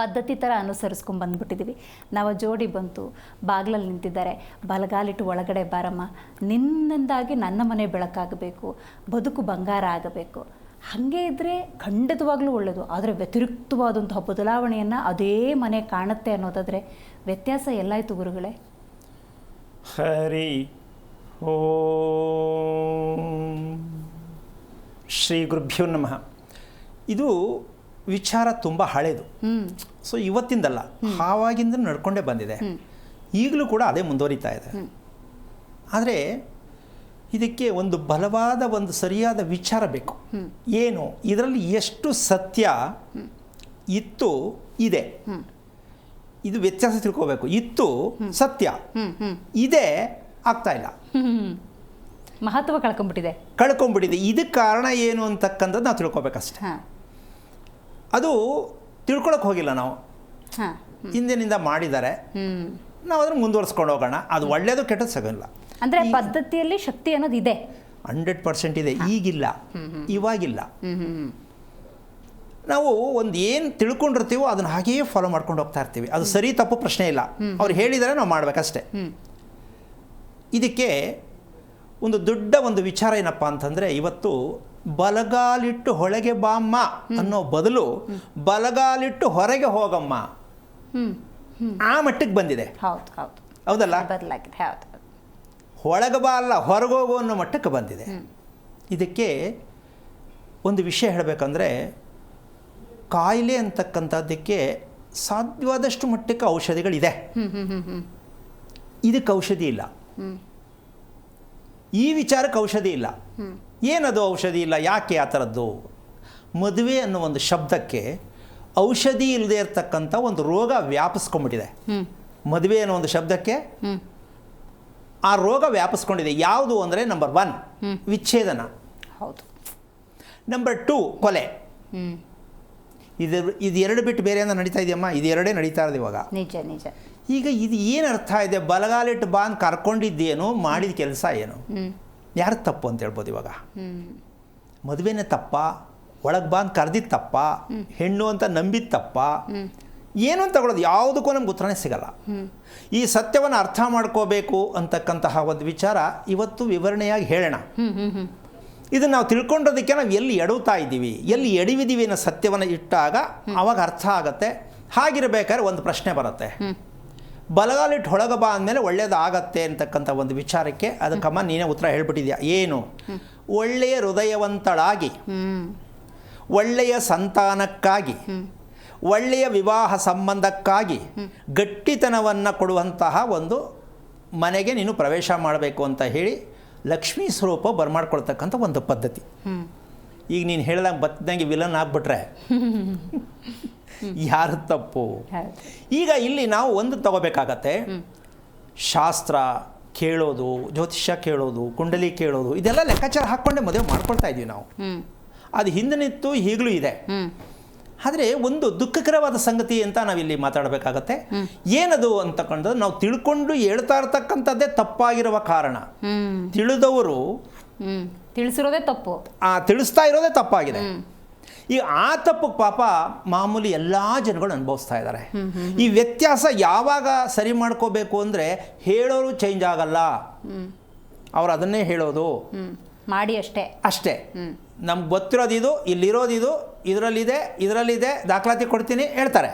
ಪದ್ಧತಿ ಥರ ಅನುಸರಿಸ್ಕೊಂಡು ಬಂದ್ಬಿಟ್ಟಿದ್ದೀವಿ ನಾವು ಜೋಡಿ ಬಂತು ಬಾಗಿಲಲ್ಲಿ ನಿಂತಿದ್ದಾರೆ. ಬಲಗಾಲಿಟ್ಟು ಒಳಗಡೆ ಬಾರಮ್ಮ, ನಿನ್ನಿಂದಾಗಿ ನನ್ನ ಮನೆ ಬೆಳಕಾಗಬೇಕು, ಬದುಕು ಬಂಗಾರ ಆಗಬೇಕು. ಹಾಗೆ ಇದ್ದರೆ ಖಂಡಿತವಾಗ್ಲೂ ಒಳ್ಳೆಯದು ಆದರೆ ವ್ಯತಿರಿಕ್ತವಾದಂತಹ ಬದಲಾವಣೆಯನ್ನು ಅದೇ ಮನೆ ಕಾಣುತ್ತೆ ಅನ್ನೋದಾದರೆ ವ್ಯತ್ಯಾಸ ಎಲ್ಲಾಯಿತು ಗುರುಗಳೇ. ಹರಿ ಓ. ಶ್ರೀ ಗುರುಭ್ಯೋ ನಮಃ. ಇದು ವಿಚಾರ ತುಂಬ ಹಳೇದು. ಸೊ ಇವತ್ತಿಂದಲ್ಲ ಆವಾಗಿಂದ ನಡ್ಕೊಂಡೇ ಬಂದಿದೆ. ಈಗಲೂ ಕೂಡ ಅದೇ ಮುಂದುವರಿತಾ ಇದೆ. ಆದರೆ ಇದಕ್ಕೆ ಒಂದು ಬಲವಾದ ಒಂದು ಸರಿಯಾದ ವಿಚಾರ ಬೇಕು. ಏನು? ಇದರಲ್ಲಿ ಎಷ್ಟು ಸತ್ಯ ಇತ್ತು ಇದೆ. ಇದು ವ್ಯತ್ಯಾಸ ತಿಳ್ಕೋಬೇಕು. ಇತ್ತು ಸತ್ಯ. ಇದೆ ಆಗ್ತಾ ಇಲ್ಲ. ಮಹತ್ವ ಕಳ್ಕೊಂಡ್ಬಿಟ್ಟಿದೆ ಕಳ್ಕೊಂಡ್ಬಿಟ್ಟಿದೆ ಇದಕ್ಕೆ ಕಾರಣ ಏನು ಅಂತಕ್ಕಂಥದ್ದು ನಾವು ತಿಳ್ಕೊಬೇಕಷ್ಟೇ. ಅದು ತಿಳ್ಕೊಳಕ್ಕೆ ಹೋಗಿಲ್ಲ ನಾವು. ಹಿಂದಿನಿಂದ ಮಾಡಿದ್ದಾರೆ. ನಾವು ಅದನ್ನು ಮುಂದುವರ್ಸ್ಕೊಂಡು ಹೋಗೋಣ. ಅದು ಒಳ್ಳೆಯದು ಕೆಟ್ಟದ್ದು ಸಿಗಲ್ಲ ಅಂದರೆ ಪದ್ಧತಿಯಲ್ಲಿ ಶಕ್ತಿ ಅನ್ನೋದು ಇದೆ. ಹಂಡ್ರೆಡ್ ಪರ್ಸೆಂಟ್ ಇದೆ. ಈಗಿಲ್ಲ. ಇವಾಗಿಲ್ಲ. ನಾವು ಒಂದು ಏನು ತಿಳ್ಕೊಂಡಿರ್ತೀವೋ ಅದನ್ನ ಹಾಗೆಯೇ ಫಾಲೋ ಮಾಡ್ಕೊಂಡು ಹೋಗ್ತಾ ಇರ್ತೀವಿ. ಅದು ಸರಿ ತಪ್ಪು ಪ್ರಶ್ನೆ ಇಲ್ಲ. ಅವ್ರು ಹೇಳಿದರೆ ನಾವು ಮಾಡ್ಬೇಕಷ್ಟೇ. ಇದಕ್ಕೆ ಒಂದು ದೊಡ್ಡ ಒಂದು ವಿಚಾರ ಏನಪ್ಪ ಅಂತಂದರೆ ಇವತ್ತು ಬಲಗಾಲಿಟ್ಟು ಹೊಳೆಗೆ ಬಾಮ್ಮ ಅನ್ನೋ ಬದಲು ಬಲಗಾಲಿಟ್ಟು ಹೊರಗೆ ಹೋಗಮ್ಮ. ಆ ಮಟ್ಟಕ್ಕೆ ಬಂದಿದೆ. ಹೌದು ಹೌದು. ಹೌದಲ್ಲ? ಒಳಗೆ ಬಾ ಅಲ್ಲ ಹೊರಗೋಗು ಅನ್ನೋ ಮಟ್ಟಕ್ಕೆ ಬಂದಿದೆ. ಇದಕ್ಕೆ ಒಂದು ವಿಷಯ ಹೇಳಬೇಕಂದ್ರೆ ಕಾಯಿಲೆ ಅಂತಕ್ಕಂಥದ್ದಕ್ಕೆ ಸಾಧ್ಯವಾದಷ್ಟು ಮಟ್ಟಕ್ಕೆ ಔಷಧಿಗಳಿದೆ. ಇದಕ್ಕೆ ಔಷಧಿ ಇಲ್ಲ. ಈ ವಿಚಾರಕ್ಕೆ ಔಷಧಿ ಇಲ್ಲ. ಏನದು ಔಷಧಿ ಇಲ್ಲ ಯಾಕೆ ಆ ಥರದ್ದು? ಮದುವೆ ಅನ್ನೋ ಒಂದು ಶಬ್ದಕ್ಕೆ ಔಷಧಿ ಇಲ್ಲದೆ ಇರತಕ್ಕಂಥ ಒಂದು ರೋಗ ವ್ಯಾಪಿಸ್ಕೊಂಡ್ಬಿಟ್ಟಿದೆ. ಮದುವೆ ಅನ್ನೋ ಒಂದು ಶಬ್ದಕ್ಕೆ ಆ ರೋಗ ವ್ಯಾಪಿಸ್ಕೊಂಡಿದೆ. ಯಾವುದು ಅಂದರೆ ನಂಬರ್ ಒನ್. ವಿಚ್ಛೇದನ. ಹೌದು. ನಂಬರ್ ಟು ಕೊಲೆ. ಇದು ಇದು ಎರಡು ಬಿಟ್ಟು ಬೇರೆ ಏನೋ ನಡೀತಾ ಇದೆಯಮ್ಮ? ಇದು ಎರಡೇ ನಡೀತಾ ಇರೋದು ಇವಾಗ. ನಿಜ ನಿಜ. ಈಗ ಇದು ಏನು ಅರ್ಥ ಇದೆ? ಬಲಗಾಲಿಟ್ಟು ಬಾಂದ್ ಕರ್ಕೊಂಡಿದ್ದೇನು ಮಾಡಿದ ಕೆಲಸ ಏನು? ಯಾರು ತಪ್ಪು ಅಂತ ಹೇಳ್ಬೋದು ಇವಾಗ? ಮದುವೆನೇ ತಪ್ಪ ಒಳಗೆ ಬಂದು ಕರೆದಿದ್ದು ತಪ್ಪ ಹೆಣ್ಣು ಅಂತ ನಂಬಿದ ತಪ್ಪ ಏನು ಅಂತ ತಗೊಳ್ಳೋದು ಯಾವುದಕ್ಕೂ ನಮ್ಗೆ ಉತ್ತರನೇ ಸಿಗಲ್ಲ. ಈ ಸತ್ಯವನ್ನು ಅರ್ಥ ಮಾಡ್ಕೋಬೇಕು ಅಂತಕ್ಕಂತಹ ಒಂದು ವಿಚಾರ ಇವತ್ತು ವಿವರಣೆಯಾಗಿ ಹೇಳೋಣ. ಇದನ್ನು ನಾವು ತಿಳ್ಕೊಂಡೋದಕ್ಕೆ ನಾವು ಎಲ್ಲಿ ಎಡವ್ತಾ ಇದ್ದೀವಿ ಎಲ್ಲಿ ಎಡಿವಿದ್ದೀವಿ ಅನ್ನೋ ಸತ್ಯವನ್ನು ಇಟ್ಟಾಗ ಅವಾಗ ಅರ್ಥ ಆಗತ್ತೆ. ಹಾಗಿರ್ಬೇಕಾದ್ರೆ ಒಂದು ಪ್ರಶ್ನೆ ಬರುತ್ತೆ. ಬಲಗಾಲಿಟ್ಟು ಹೊಳಗ ಬಾ ಅಂದಮೇಲೆ ಒಳ್ಳೇದಾಗತ್ತೆ ಅಂತಕ್ಕಂಥ ಒಂದು ವಿಚಾರಕ್ಕೆ ಅದಕ್ಕಮ್ಮ ನೀನೇ ಉತ್ತರ ಹೇಳ್ಬಿಟ್ಟಿದ್ಯಾ? ಏನು? ಒಳ್ಳೆಯ ಹೃದಯವಂತಳಾಗಿ, ಒಳ್ಳೆಯ ಸಂತಾನಕ್ಕಾಗಿ, ಒಳ್ಳೆಯ ವಿವಾಹ ಸಂಬಂಧಕ್ಕಾಗಿ ಗಟ್ಟಿತನವನ್ನು ಕೊಡುವಂತಹ ಒಂದು ಮನೆಗೆ ನೀನು ಪ್ರವೇಶ ಮಾಡಬೇಕು ಅಂತ ಹೇಳಿ ಲಕ್ಷ್ಮೀ ಸ್ವರೂಪ ಬರ್ಮಾಡ್ಕೊಳ್ತಕ್ಕಂಥ ಒಂದು ಪದ್ಧತಿ. ಈಗ ನೀನು ಹೇಳ್ದಂಗೆ ಬತ್ತಿದಂಗೆ ವಿಲನ್ ಆಗ್ಬಿಟ್ರೆ. ಯಾರು ತಪ್ಪು? ಈಗ ಇಲ್ಲಿ ನಾವು ಒಂದು ತಗೋಬೇಕಾಗತ್ತೆ. ಶಾಸ್ತ್ರ ಕೇಳೋದು ಜ್ಯೋತಿಷ್ಯ ಕೇಳೋದು ಕುಂಡಲಿ ಕೇಳೋದು ಇದೆಲ್ಲ ಲೆಕ್ಕಾಚಾರ ಹಾಕ್ಕೊಂಡೆ ಮದುವೆ ಮಾಡ್ಕೊಳ್ತಾ ಇದ್ವಿ ನಾವು. ಅದು ಹಿಂದಿನಿತ್ತು ಈಗಲೂ ಇದೆ. ಆದರೆ ಒಂದು ದುಃಖಕರವಾದ ಸಂಗತಿ ಅಂತ ನಾವಿಲ್ಲಿ ಮಾತಾಡಬೇಕಾಗತ್ತೆ. ಏನದು ಅಂತಕ್ಕಂಥದ್ದು ನಾವು ತಿಳ್ಕೊಂಡು ಹೇಳ್ತಾ ಇರ್ತಕ್ಕಂಥದ್ದೇ ತಪ್ಪಾಗಿರುವ ಕಾರಣ. ತಿಳಿದವರು ತಿಳಿಸಿರೋದೇ ತಪ್ಪು. ಆ ತಿಳಿಸ್ತಾ ಇರೋದೇ ತಪ್ಪಾಗಿದೆ. ಈಗ ಆ ತಪ್ಪು ಪಾಪ ಮಾಮೂಲಿ ಎಲ್ಲ ಜನಗಳು ಅನುಭವಿಸ್ತಾ ಇದ್ದಾರೆ. ಈ ವ್ಯತ್ಯಾಸ ಯಾವಾಗ ಸರಿ ಮಾಡ್ಕೋಬೇಕು ಅಂದರೆ ಹೇಳೋರು ಚೇಂಜ್ ಆಗಲ್ಲ. ಅವ್ರು ಅದನ್ನೇ ಹೇಳೋದು. ಮಾಡಿ ಅಷ್ಟೇ. ಅಷ್ಟೇ. ನಮ್ಗೆ ಗೊತ್ತಿರೋದು ಇದು ಇಲ್ಲಿರೋದು ಇದು ಇದರಲ್ಲಿದೆ ಇದರಲ್ಲಿದೆ ದಾಖಲಾತಿ ಕೊಡ್ತೀನಿ ಹೇಳ್ತಾರೆ.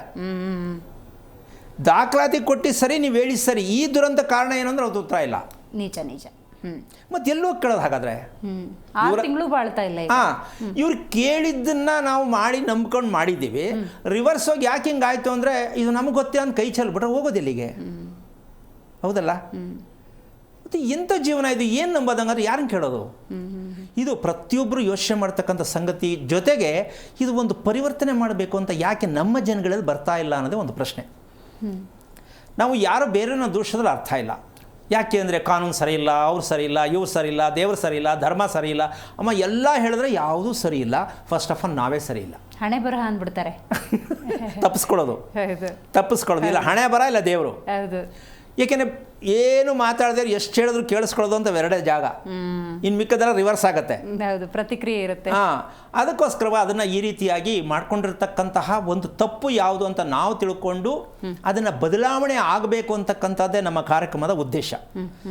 ದಾಖಲಾತಿ ಕೊಟ್ಟು ಸರಿ ನೀವು ಹೇಳಿ ಸರಿ ಈ ದುರಂತ ಕಾರಣ ಏನು ಅಂದ್ರೆ ಅವ್ರದ್ದು ಉತ್ತರ ಇಲ್ಲ. ನಿಜ ನಿಜ. ಮತ್ತೆ ಎಲ್ಲೋ ಕೇಳೋದು ಹಾಗಾದ್ರೆ? ತಿಂಗಳು ಬಾಳ್ತಾ ಇಲ್ಲ ಹಾಂ ಇವ್ರು ಕೇಳಿದ್ದನ್ನ ನಾವು ಮಾಡಿ ನಂಬ್ಕೊಂಡು ಮಾಡಿದ್ದೀವಿ. ರಿವರ್ಸ್ ಹೋಗಿ ಯಾಕೆ ಹಿಂಗಾಯ್ತು ಅಂದ್ರೆ ಇದು ನಮಗೆ ಗೊತ್ತೇ ಅಂತ ಕೈ ಚೆಲ್ಬಿಟ್ರೆ ಹೋಗೋದಿಲ್ಲಿಗೆ ಹೌದಲ್ಲ? ಮತ್ತೆ ಎಂಥ ಜೀವನ ಇದು? ಏನು ನಂಬೋದಂಗಾದ್ರೆ ಯಾರನ್ನ ಕೇಳೋದು? ಇದು ಪ್ರತಿಯೊಬ್ಬರು ಯೋಚನೆ ಮಾಡ್ತಕ್ಕಂಥ ಸಂಗತಿ ಜೊತೆಗೆ ಇದು ಒಂದು ಪರಿವರ್ತನೆ ಮಾಡಬೇಕು ಅಂತ ಯಾಕೆ ನಮ್ಮ ಜನಗಳಲ್ಲಿ ಬರ್ತಾ ಇಲ್ಲ ಅನ್ನೋದೇ ಒಂದು ಪ್ರಶ್ನೆ. ನಾವು ಯಾರು ಬೇರೆನೋ ದೋಷದಲ್ಲಿ ಅರ್ಥ ಇಲ್ಲ. ಯಾಕೆ ಅಂದರೆ ಕಾನೂನು ಸರಿ ಇಲ್ಲ ಅವ್ರು ಸರಿ ಇಲ್ಲ ಇವ್ರು ಸರಿ ಇಲ್ಲ ದೇವ್ರು ಸರಿ ಇಲ್ಲ ಧರ್ಮ ಸರಿ ಇಲ್ಲ ಅಮ್ಮ ಎಲ್ಲ ಹೇಳಿದ್ರೆ ಯಾವುದೂ ಸರಿ ಇಲ್ಲ ಫಸ್ಟ್ ಆಫ್ ಆಲ್ ನಾವೇ ಸರಿ ಇಲ್ಲ ಹಣೆ ಬರಹ ಅಂದ್ಬಿಡ್ತಾರೆ. ತಪ್ಪಿಸ್ಕೊಳ್ಳೋದು. ತಪ್ಪಿಸ್ಕೊಳ್ಳೋದು. ಇಲ್ಲ ಹಣೆ ಬರ ಇಲ್ಲ ದೇವರು. ಏಕೆಂದರೆ ಏನು ಮಾತಾಡದೆ ಎಷ್ಟು ಹೇಳಿದ್ರು ಕೇಳಿಸ್ಕೊಳ್ಳೋದು ಅಂತ ಎರಡೇ ಜಾಗ. ಇನ್ನು ಮಿಕ್ಕದೆಲ್ಲ ರಿವರ್ಸ್ ಆಗುತ್ತೆ. ಹೌದು ಪ್ರತಿಕ್ರಿಯೆ ಇರುತ್ತೆ. ಹಾಂ ಅದಕ್ಕೋಸ್ಕರ ಅದನ್ನು ಈ ರೀತಿಯಾಗಿ ಮಾಡ್ಕೊಂಡಿರ್ತಕ್ಕಂತಹ ಒಂದು ತಪ್ಪು ಯಾವುದು ಅಂತ ನಾವು ತಿಳ್ಕೊಂಡು ಅದನ್ನು ಬದಲಾವಣೆ ಆಗಬೇಕು ಅಂತಕ್ಕಂಥದ್ದೇ ನಮ್ಮ ಕಾರ್ಯಕ್ರಮದ ಉದ್ದೇಶ.